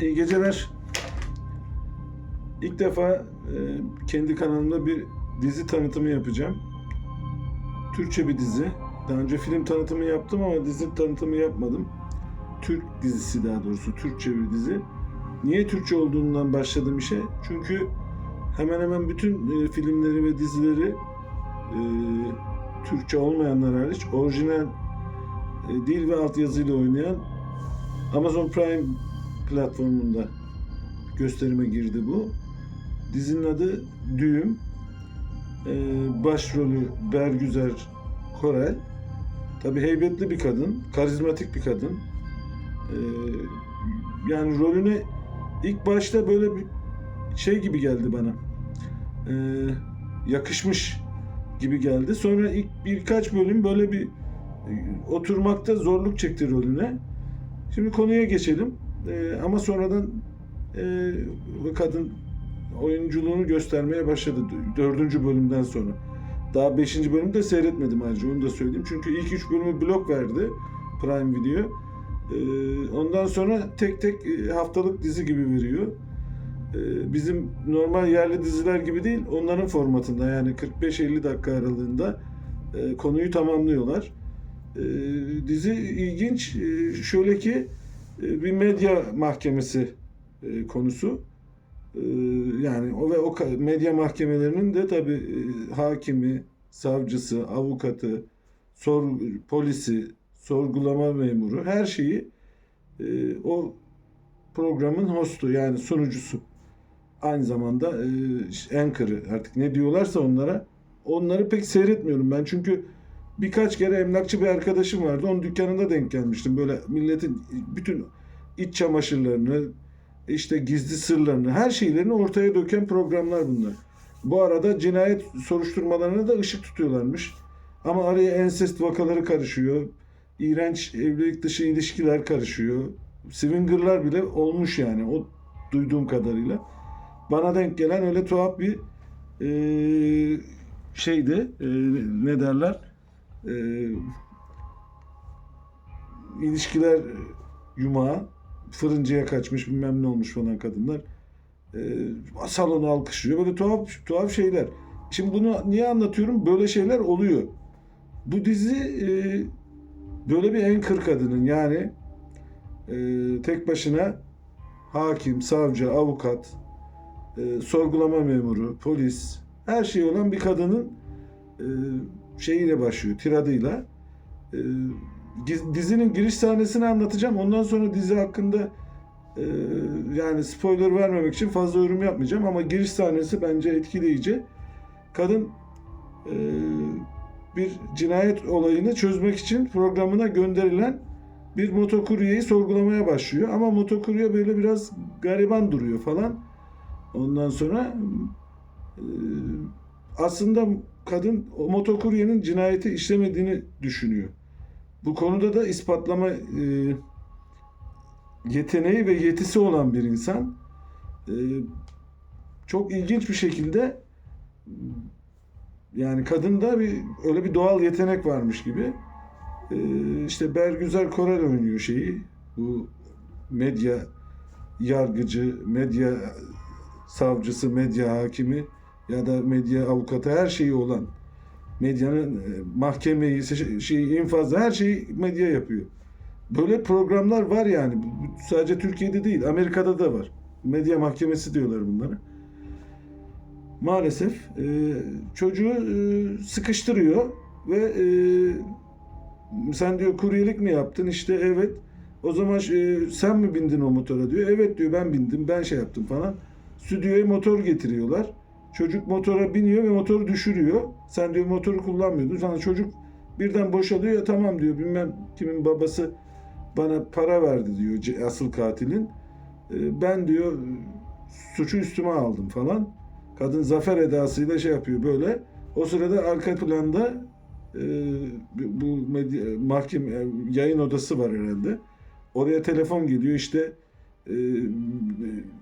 İyi geceler. İlk defa e, kendi kanalımda bir dizi tanıtımı yapacağım. Türkçe bir dizi. Daha önce film tanıtımı yaptım ama dizi tanıtımı yapmadım. Türk dizisi daha doğrusu Türkçe bir dizi. Niye Türkçe olduğundan başladım işe? Çünkü hemen hemen bütün e, filmleri ve dizileri e, Türkçe olmayanlar hariç orijinal e, dil ve altyazıyla oynayan Amazon Prime platformunda gösterime girdi bu. Dizinin adı Düğüm. Ee, başrolü Bergüzer Korel. Tabi heybetli bir kadın, karizmatik bir kadın. Ee, yani rolüne ilk başta böyle bir şey gibi geldi bana. Ee, yakışmış gibi geldi. Sonra ilk birkaç bölüm böyle bir e, oturmakta zorluk çekti rolüne. Şimdi konuya geçelim. Ee, ama sonradan e, kadın oyunculuğunu göstermeye başladı dördüncü bölümden sonra. Daha beşinci bölümü de seyretmedim ayrıca onu da söyleyeyim. Çünkü ilk üç bölümü blok verdi Prime Video. Ee, ondan sonra tek tek e, haftalık dizi gibi veriyor. Ee, bizim normal yerli diziler gibi değil, onların formatında yani 45-50 dakika aralığında e, konuyu tamamlıyorlar. Dizi ilginç. Şöyle ki bir medya mahkemesi e, konusu. Ee, yani o ve o medya mahkemelerinin de tabi hakimi, savcısı, avukatı, sor, polisi, sorgulama memuru her şeyi e, o programın hostu yani sunucusu. Aynı zamanda e, anchor'ı artık ne diyorlarsa onlara onları pek seyretmiyorum ben çünkü birkaç kere emlakçı bir arkadaşım vardı. Onun dükkanında denk gelmiştim. Böyle milletin bütün iç çamaşırlarını, işte gizli sırlarını, her şeylerini ortaya döken programlar bunlar. Bu arada cinayet soruşturmalarına da ışık tutuyorlarmış. Ama araya ensest vakaları karışıyor. İğrenç evlilik dışı ilişkiler karışıyor. Swinger'lar bile olmuş yani o duyduğum kadarıyla. Bana denk gelen öyle tuhaf bir eee, şeydi. Eee, ne derler? Eee ilişkiler yumağı fırıncıya kaçmış bilmem ne olmuş falan kadınlar. Ee, salonu alkışlıyor. Böyle tuhaf tuhaf şeyler. Şimdi bunu niye anlatıyorum? Böyle şeyler oluyor. Bu dizi e, böyle bir en kır kadının yani e, tek başına hakim, savcı, avukat, e, sorgulama memuru, polis her şey olan bir kadının e, şeyiyle başlıyor, tiradıyla. E, giz- dizinin giriş sahnesini anlatacağım. Ondan sonra dizi hakkında e, yani spoiler vermemek için fazla yorum yapmayacağım ama giriş sahnesi bence etkileyici. Kadın e, bir cinayet olayını çözmek için programına gönderilen bir motokuryeyi sorgulamaya başlıyor. Ama motokurye böyle biraz gariban duruyor falan. Ondan sonra e, aslında kadın o motokuryenin cinayeti işlemediğini düşünüyor. Bu konuda da ispatlama e, yeteneği ve yetisi olan bir insan. E, çok ilginç bir şekilde yani kadında bir öyle bir doğal yetenek varmış gibi. E, işte Bergüzar Korel oynuyor şeyi. Bu medya yargıcı, medya savcısı, medya hakimi ya da medya avukatı her şeyi olan medyanın e, mahkemeyi, şey, şey, infazı her şeyi medya yapıyor. Böyle programlar var yani. Sadece Türkiye'de değil, Amerika'da da var. Medya mahkemesi diyorlar bunlara. Maalesef e, çocuğu e, sıkıştırıyor ve e, sen diyor kuryelik mi yaptın? İşte evet. O zaman e, sen mi bindin o motora diyor. Evet diyor ben bindim, ben şey yaptım falan. Stüdyoya motor getiriyorlar. Çocuk motora biniyor ve motoru düşürüyor. Sen diyor motoru kullanmıyordun. Sonra çocuk birden boşalıyor ya tamam diyor bilmem kimin babası bana para verdi diyor asıl katilin. Ee, Ben diyor suçu üstüme aldım falan. Kadın zafer edasıyla şey yapıyor böyle. O sırada arka planda e, bu medya, mahkeme yayın odası var herhalde. Oraya telefon geliyor işte e,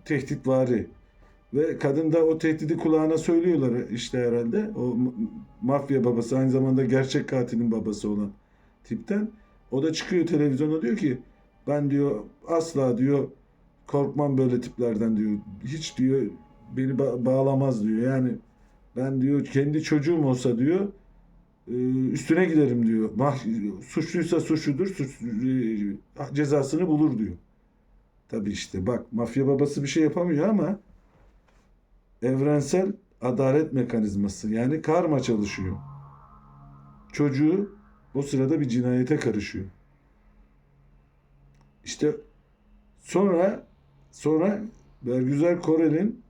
tehditvari ve kadın da o tehdidi kulağına söylüyorlar işte herhalde. O ma- mafya babası aynı zamanda gerçek katilin babası olan tipten. O da çıkıyor televizyona diyor ki ben diyor asla diyor korkmam böyle tiplerden diyor. Hiç diyor beni ba- bağlamaz diyor. Yani ben diyor kendi çocuğum olsa diyor üstüne giderim diyor. Mah- suçluysa suçludur, suç, cezasını bulur diyor. Tabii işte bak mafya babası bir şey yapamıyor ama evrensel adalet mekanizması yani karma çalışıyor. Çocuğu o sırada bir cinayete karışıyor. İşte sonra sonra Bergüzar Korel'in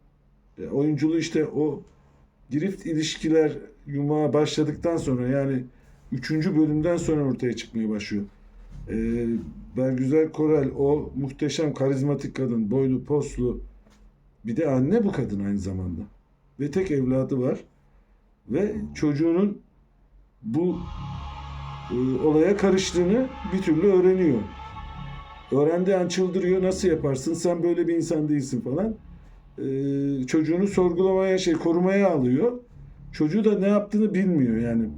e, oyunculuğu işte o girift ilişkiler yumağa başladıktan sonra yani üçüncü bölümden sonra ortaya çıkmaya başlıyor. Ee, Bergüzar Korel o muhteşem karizmatik kadın boylu poslu bir de anne bu kadın aynı zamanda ve tek evladı var ve çocuğunun bu e, olaya karıştığını bir türlü öğreniyor. Öğrendiği an çıldırıyor. Nasıl yaparsın? Sen böyle bir insan değilsin falan. Ee, çocuğunu sorgulamaya şey korumaya alıyor. Çocuğu da ne yaptığını bilmiyor yani.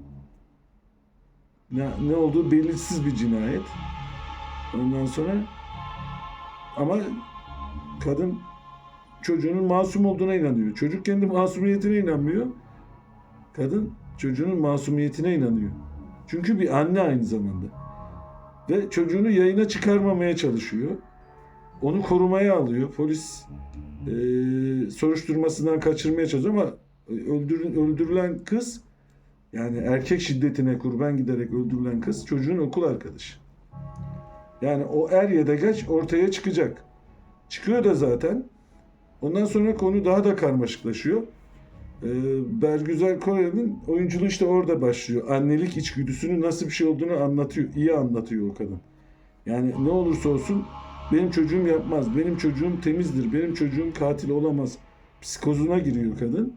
Ne, ne olduğu belirsiz bir cinayet. Ondan sonra ama kadın çocuğunun masum olduğuna inanıyor. Çocuk kendi masumiyetine inanmıyor. Kadın çocuğunun masumiyetine inanıyor. Çünkü bir anne aynı zamanda. Ve çocuğunu yayına çıkarmamaya çalışıyor. Onu korumaya alıyor. Polis e, soruşturmasından kaçırmaya çalışıyor ama öldürün, öldürülen kız yani erkek şiddetine kurban giderek öldürülen kız çocuğun okul arkadaşı. Yani o er ya da geç ortaya çıkacak. Çıkıyor da zaten. Ondan sonra konu daha da karmaşıklaşıyor. Ee, Bergüzar Korel'in oyunculuğu işte orada başlıyor. Annelik içgüdüsünün nasıl bir şey olduğunu anlatıyor. iyi anlatıyor o kadın. Yani ne olursa olsun benim çocuğum yapmaz. Benim çocuğum temizdir. Benim çocuğum katil olamaz. Psikozuna giriyor kadın.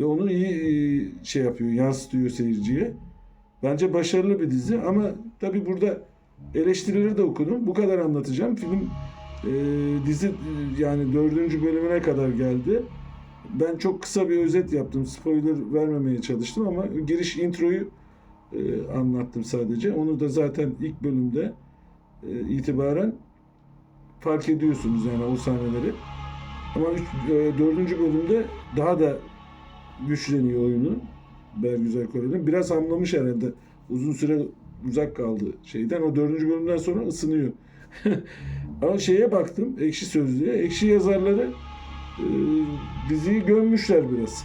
Ve onu iyi iyi şey yapıyor, yansıtıyor seyirciye. Bence başarılı bir dizi ama tabii burada eleştirileri de okudum. Bu kadar anlatacağım. Film e, dizi yani dördüncü bölümüne kadar geldi. Ben çok kısa bir özet yaptım. Spoiler vermemeye çalıştım ama giriş introyu e, anlattım sadece. Onu da zaten ilk bölümde e, itibaren fark ediyorsunuz yani o sahneleri. Ama üç, e, dördüncü bölümde daha da güçleniyor oyunu Bergüzar Korel'in. Biraz hamlamış herhalde. Uzun süre uzak kaldı şeyden. O dördüncü bölümden sonra ısınıyor. Ama şeye baktım ekşi sözlüğe. Ekşi yazarları e, diziyi gömmüşler biraz.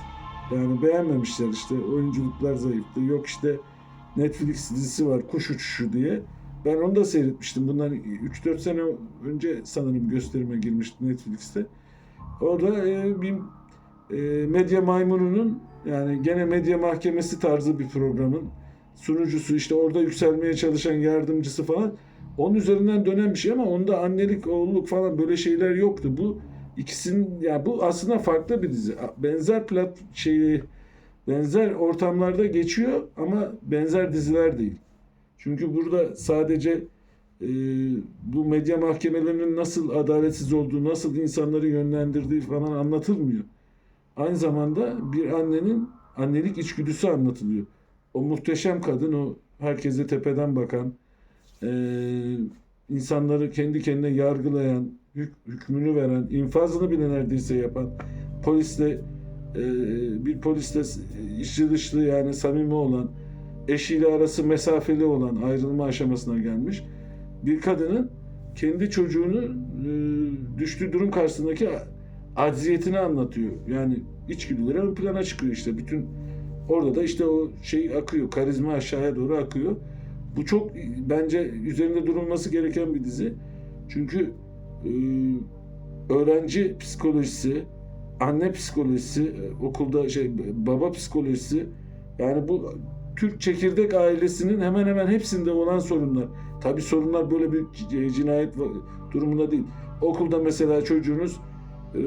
Yani beğenmemişler işte oyunculuklar zayıftı. Yok işte Netflix dizisi var Kuş Uçuşu diye. Ben onu da seyretmiştim. Bundan 3-4 sene önce sanırım gösterime girmişti Netflix'te. Orada e, bir e, medya maymununun yani gene medya mahkemesi tarzı bir programın sunucusu işte orada yükselmeye çalışan yardımcısı falan onun üzerinden dönen bir şey ama onda annelik oğulluk falan böyle şeyler yoktu. Bu ikisinin ya bu aslında farklı bir dizi. Benzer plat şeyi benzer ortamlarda geçiyor ama benzer diziler değil. Çünkü burada sadece e, bu medya mahkemelerinin nasıl adaletsiz olduğu, nasıl insanları yönlendirdiği falan anlatılmıyor. Aynı zamanda bir annenin annelik içgüdüsü anlatılıyor. O muhteşem kadın, o herkese tepeden bakan, e, insanları kendi kendine yargılayan, hük- hükmünü veren, infazını bile neredeyse yapan, polisle e, bir polisle içli dışlı yani samimi olan, eşiyle arası mesafeli olan ayrılma aşamasına gelmiş bir kadının kendi çocuğunu e, düştüğü durum karşısındaki acziyetini anlatıyor. Yani içgüdüleri ön plana çıkıyor işte. Bütün orada da işte o şey akıyor. Karizma aşağıya doğru akıyor. Bu çok bence üzerinde durulması gereken bir dizi. Çünkü e, öğrenci psikolojisi, anne psikolojisi, e, okulda şey baba psikolojisi yani bu Türk çekirdek ailesinin hemen hemen hepsinde olan sorunlar. Tabii sorunlar böyle bir cinayet durumunda değil. Okulda mesela çocuğunuz e,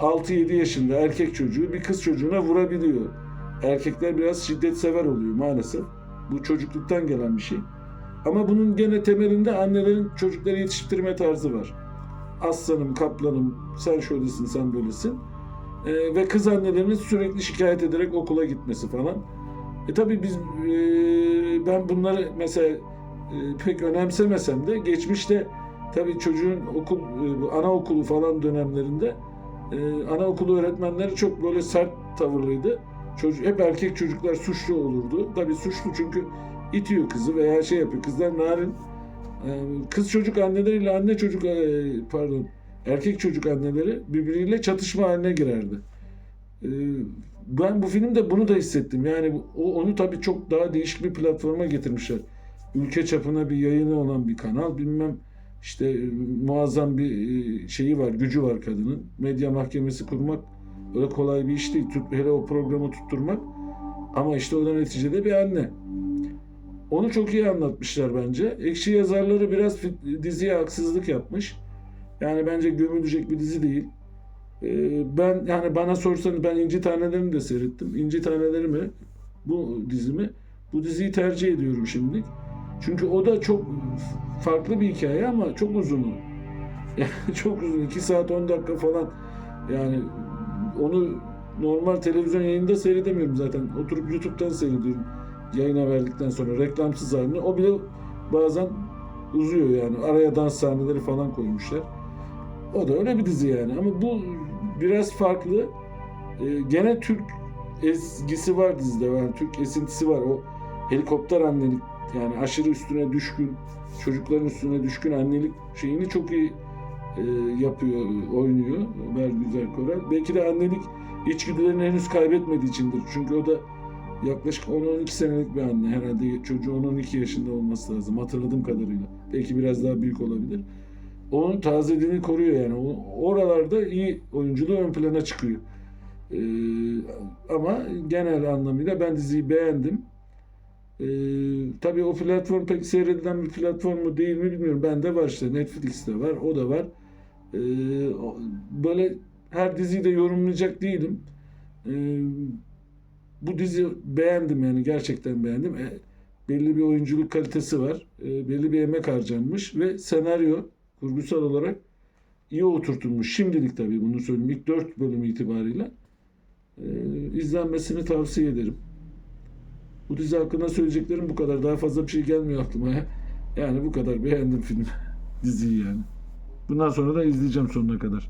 6-7 yaşında erkek çocuğu bir kız çocuğuna vurabiliyor. Erkekler biraz şiddet sever oluyor maalesef. Bu çocukluktan gelen bir şey. Ama bunun gene temelinde annelerin çocukları yetiştirme tarzı var. Aslanım, kaplanım, sen şöylesin, sen böylesin. E, ve kız annelerinin sürekli şikayet ederek okula gitmesi falan. E tabii biz e, ben bunları mesela e, pek önemsemesem de geçmişte Tabii çocuğun okul, e, anaokulu falan dönemlerinde e, anaokulu öğretmenleri çok böyle sert tavırlıydı. Çocuk, hep erkek çocuklar suçlu olurdu. Tabii suçlu çünkü itiyor kızı veya şey yapıyor. Kızlar narin. e, Kız çocuk anneleriyle anne çocuk e, pardon erkek çocuk anneleri birbiriyle çatışma haline girerdi. E, Ben bu filmde bunu da hissettim. Yani onu tabii çok daha değişik bir platforma getirmişler. Ülke çapına bir yayını olan bir kanal. Bilmem işte e, muazzam bir e, şeyi var, gücü var kadının. Medya mahkemesi kurmak öyle kolay bir iş değil. Tut, hele o programı tutturmak. Ama işte o da neticede bir anne. Onu çok iyi anlatmışlar bence. Ekşi yazarları biraz diziye haksızlık yapmış. Yani bence gömülecek bir dizi değil. Ee, ben yani bana sorsanız ben İnci Taneleri'ni de seyrettim. İnci Taneleri mi? Bu dizimi. Bu diziyi tercih ediyorum şimdilik. Çünkü o da çok farklı bir hikaye ama çok uzun. Yani çok uzun. 2 saat 10 dakika falan. Yani onu normal televizyon yayında seyredemiyorum zaten. Oturup YouTube'dan seyrediyorum. Yayına verdikten sonra reklamsız halini. O bile bazen uzuyor yani. Araya dans sahneleri falan koymuşlar. O da öyle bir dizi yani. Ama bu biraz farklı. Ee, gene Türk ezgisi var dizide. Yani Türk esintisi var. O helikopter annelik yani aşırı üstüne düşkün, çocukların üstüne düşkün annelik şeyini çok iyi yapıyor, oynuyor Bergüzar Korel. Belki de annelik içgüdülerini henüz kaybetmediği içindir. Çünkü o da yaklaşık 10-12 senelik bir anne. Herhalde çocuğu 10-12 yaşında olması lazım hatırladığım kadarıyla. Belki biraz daha büyük olabilir. Onun tazeliğini koruyor yani. Oralarda iyi oyunculuğu ön plana çıkıyor. Ee, ama genel anlamıyla ben diziyi beğendim. Ee, tabii o platform pek seyredilen bir platform mu değil mi bilmiyorum. Bende var işte Netflix'te var, o da var. O- böyle her diziyi de yorumlayacak değilim. Ee, bu dizi beğendim yani gerçekten beğendim. E, belli bir oyunculuk kalitesi var. E, belli bir emek harcanmış ve senaryo kurgusal olarak iyi oturtulmuş. Şimdilik tabii bunu söyleyeyim. İlk 4 bölüm itibariyle e, izlenmesini tavsiye ederim. Bu dizi hakkında söyleyeceklerim bu kadar. Daha fazla bir şey gelmiyor aklıma. Yani bu kadar beğendim film diziyi yani. Bundan sonra da izleyeceğim sonuna kadar.